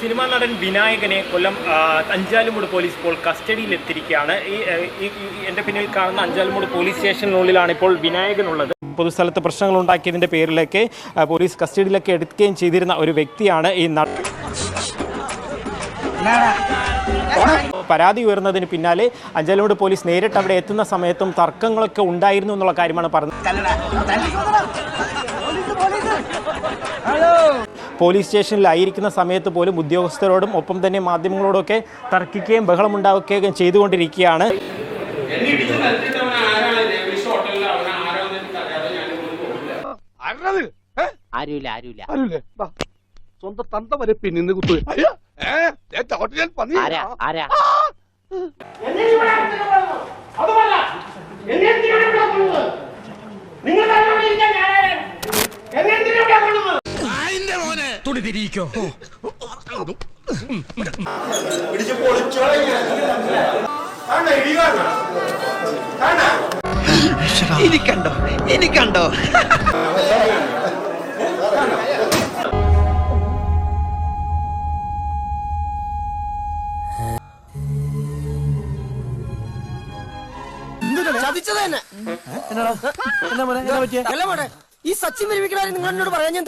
Cinema നടൻ വിനായകനെ കൊല്ലം Anchalumoodu police ഇപ്പോൾ കസ്റ്റഡിയിലെത്തിയിരിക്കുകയാണ്. ഈ എന്റെ പിന്നിൽ കാണുന്ന അഞ്ചാലുമൂട് പോലീസ് സ്റ്റേഷനുള്ളിലാണ് ഇപ്പോൾ വിനായകനുള്ളത്. പൊതുസ്ഥലത്ത് പ്രശ്നങ്ങൾ ഉണ്ടാക്കിയതിന്റെ പേരിലേക്ക് പോലീസ് കസ്റ്റഡിയിലൊക്കെ എടുക്കുകയും ചെയ്തിരുന്ന ഒരു വ്യക്തിയാണ് ഈ പരാതി ഉയർന്നതിന് പിന്നാലെ അഞ്ചലോട് പോലീസ് നേരിട്ട് അവിടെ എത്തുന്ന സമയത്തും തർക്കങ്ങളൊക്കെ ഉണ്ടായിരുന്നു എന്നുള്ള കാര്യമാണ് പറഞ്ഞത്. പോലീസ് സ്റ്റേഷനിലായിരിക്കുന്ന സമയത്ത് പോലും ഉദ്യോഗസ്ഥരോടും ഒപ്പം തന്നെ മാധ്യമങ്ങളോടൊക്കെ തർക്കിക്കുകയും ബഹളമുണ്ടാക്കുകയും ചെയ്തുകൊണ്ടിരിക്കുകയാണ്? ആരുമില്ല ആരുമില്ല ആരുമില്ലേ? ദാ, സ്വന്തം തന്ത വരെ പിന്നിന്ന് കുത്തു ആരാ ഏ, ദേ തിരിയിക്കോ. എനിക്കണ്ടോ എനിക്കണ്ടോ ചതിച്ചത് തന്നെ. എന്നാ മോനെ, ഈ സച്ചിൻ വിരമിക്കണ നിങ്ങൾ എന്നോട് പറയാൻ ഞാൻ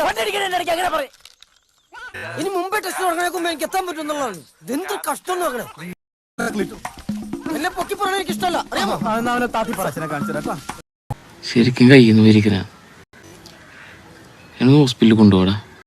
അങ്ങനെ പറയും. ഇനി മുമ്പേ ടെസ്റ്റ് തുടങ്ങണേക്കുമ്പോ എനിക്ക് എത്താൻ പറ്റും എന്നുള്ളതാണ്. ഇതെന്ത് കഷ്ടം നോക്കണേ. എന്നെ പൊക്കി പറയാൻ എനിക്ക് ഇഷ്ടമല്ല. അറിയാമോ? ശരിക്കും കയ്യിൽ നിന്ന് വരിക്കണ എന്നെ ഹോസ്പിറ്റലിൽ കൊണ്ടുപോടാ.